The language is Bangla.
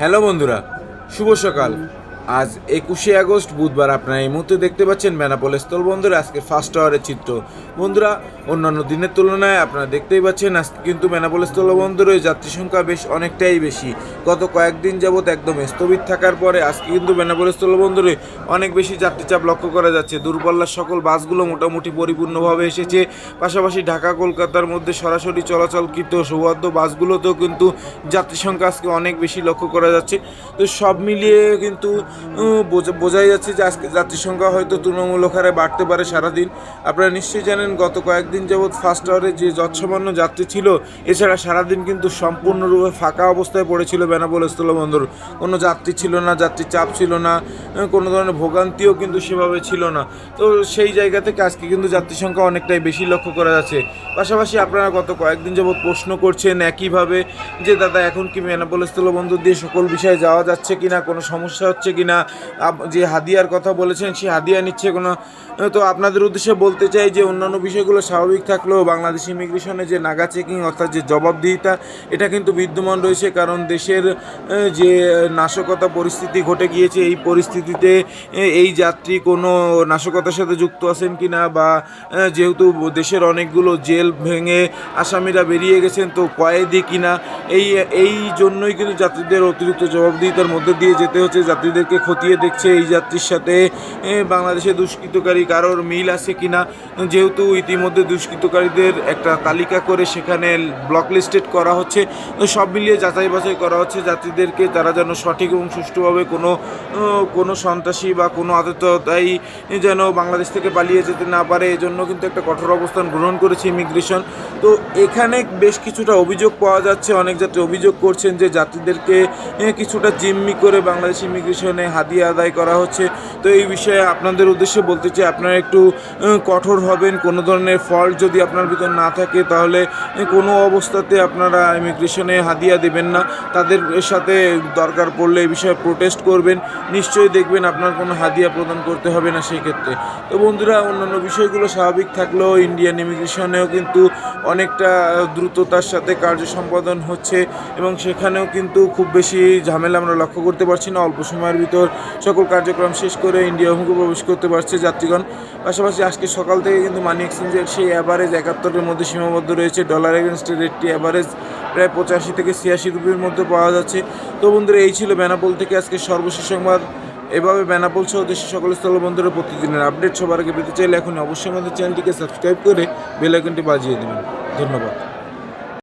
হ্যালো বন্ধুরা শুভ সকাল। আজ একুশে আগস্ট, বুধবার আপনারা এই মুহূর্তে দেখতে পাচ্ছেন বেনাপোল স্থল বন্দরে আজকে ফার্স্ট আওয়ারের চিত্র। বন্ধুরা, অন্যান্য দিনের তুলনায় আপনারা দেখতেই পাচ্ছেন আজকে কিন্তু বেনাপোল স্থল বন্দরে যাত্রী সংখ্যা বেশ অনেকটাই বেশি। গত কয়েকদিন যাবৎ একদম স্থবির থাকার পরে আজকে কিন্তু বেনাপোল স্থল বন্দরে অনেক বেশি যাত্রী চাপ লক্ষ্য করা যাচ্ছে। দূরপাল্লার সকল বাসগুলো মোটামুটি পরিপূর্ণভাবে এসেছে। পাশাপাশি ঢাকা, কলকাতার মধ্যে সরাসরি চলাচলকৃত সৌহার্দ্য বাসগুলোতেও কিন্তু যাত্রী সংখ্যা আজকে অনেক বেশি লক্ষ্য করা যাচ্ছে। তো সব মিলিয়ে কিন্তু বোঝাই যাচ্ছে যে আজকে যাত্রী সংখ্যা হয়তো তুলনামূলক হারে বাড়তে পারে সারাদিন। আপনারা নিশ্চয়ই জানেন, গত কয়েকদিন যাবৎ ফার্স্ট আওয়ারে যে যৎসামান্য যাত্রী ছিল, এছাড়া সারাদিন কিন্তু সম্পূর্ণরূপে ফাঁকা অবস্থায় পড়েছিল বেনাপোল স্থলবন্দর কোনো যাত্রী ছিল না যাত্রী চাপ ছিল না কোনো ধরনের ভোগান্তিও কিন্তু সেভাবে ছিল না। তো সেই জায়গা থেকে আজকে কিন্তু যাত্রী সংখ্যা অনেকটাই বেশি লক্ষ্য করা যাচ্ছে। পাশাপাশি আপনারা গত কয়েকদিন যাবৎ প্রশ্ন করছেন একইভাবে যে, দাদা, এখন কি বেনাপোল স্থলবন্দর দিয়ে সকল বিষয়ে যাওয়া যাচ্ছে কিনা? কোনো সমস্যা হচ্ছে কিনা? আপ- যে হাদিয়ার কথা বলেছেন সে হাদিয়া নিচ্ছে কোনো তো আপনাদের উদ্দেশ্যে বলতে চাই যে অন্যান্য বিষয়গুলো স্বাভাবিক থাকলেও বাংলাদেশ ইমিগ্রেশনে যে নাগা চেকিং অর্থাৎ যে জবাবদিহিতা, এটা কিন্তু বিদ্যমান রয়েছে কারণ দেশের যে নাশকতা পরিস্থিতি ঘটে গিয়েছে, এই পরিস্থিতিতে এই যাত্রী কোনো নাশকতার সাথে যুক্ত আছেন কি না বা যেহেতু দেশের অনেকগুলো জেল ভেঙে আসামিরা বেরিয়ে গেছেন, তো কয়েদি কিনা, এই এই জন্যই কিন্তু যাত্রীদের অতিরিক্ত জবাবদিহিতার মধ্যে দিয়ে যেতে হচ্ছে। যাত্রীদেরকে খতিয়ে দেখছে এই যাত্রীর সাথে বাংলাদেশে দুষ্কৃতকারী কারোর মিল আছে কিনা, যেহেতু ইতিমধ্যে দুষ্কৃতকারীদের একটা তালিকা করে সেখানে ব্লক লিস্টেড করা হচ্ছে, সব মিলিয়ে যাচাই বাছাই করা হচ্ছে যাত্রীদেরকে তারা যেন সঠিক এবং সুষ্ঠুভাবে কোনো কোনো সন্ত্রাসী বা কোনো আততায়ী যেন বাংলাদেশ থেকে পালিয়ে যেতে না পারে, এজন্য কিন্তু একটা কঠোর অবস্থান গ্রহণ করেছে ইমিগ্রেশন। তো এখানে বেশ কিছুটা অভিযোগ পাওয়া যাচ্ছে, অনেক যাত্রী অভিযোগ করছেন যে যাত্রীদেরকে কিছুটা জিম্মি করে বাংলাদেশ ইমিগ্রেশনে হাদিয়া আদায় করা হচ্ছে। তো এই বিষয়ে আপনাদের উদ্দেশ্যে বলতে চাই আপনারা একটু কঠোর হবেন। কোনো ধরনের ফল্ট যদি আপনার ভিতর না থাকে, তাহলে কোনো অবস্থাতে আপনারা ইমিগ্রেশনে হাদিয়া দেবেন না। তাদের সাথে দরকার পড়লে এই বিষয়ে প্রোটেস্ট করবেন। নিশ্চয়ই দেখবেন আপনার কোনো হাদিয়া প্রদান করতে হবে না সেই ক্ষেত্রে। তো বন্ধুরা, অন্যান্য বিষয়গুলো স্বাভাবিক থাকলেও ইন্ডিয়ান ইমিগ্রেশনেও কিন্তু অনেকটা দ্রুততার সাথে কার্য সম্পাদন হচ্ছে এবং সেখানেও কিন্তু খুব বেশি ঝামেলা আমরা লক্ষ্য করতে পারছি না। অল্প সময়ের ভিতর সকল কার্যক্রম শেষ করে ইন্ডিয়া অভিমুখে প্রবেশ করতে পারছে যাত্রীগণ। পাশাপাশি আজকে সকাল থেকে কিন্তু মানি এক্সচেঞ্জের সেই অ্যাভারেজ একাত্তরের মধ্যে সীমাবদ্ধ রয়েছে। ডলার এগেনস্টের রেটটি অ্যাভারেজ প্রায় পঁচাশি থেকে ছিয়াশি রুপির মধ্যে পাওয়া যাচ্ছে। তো বন্ধুরা, এই ছিল বেনাপোল থেকে আজকে সর্বশেষ সংবাদ। এভাবে বেনাপোল সহ দেশের সকল স্থলবন্দরের প্রতিদিনের আপডেট সবার আগে পেতে চাইলে এখন অবশ্যই আমাদের চ্যানেলটিকে সাবস্ক্রাইব করে বেল আইকনটি বাজিয়ে দেবেন। ধন্যবাদ।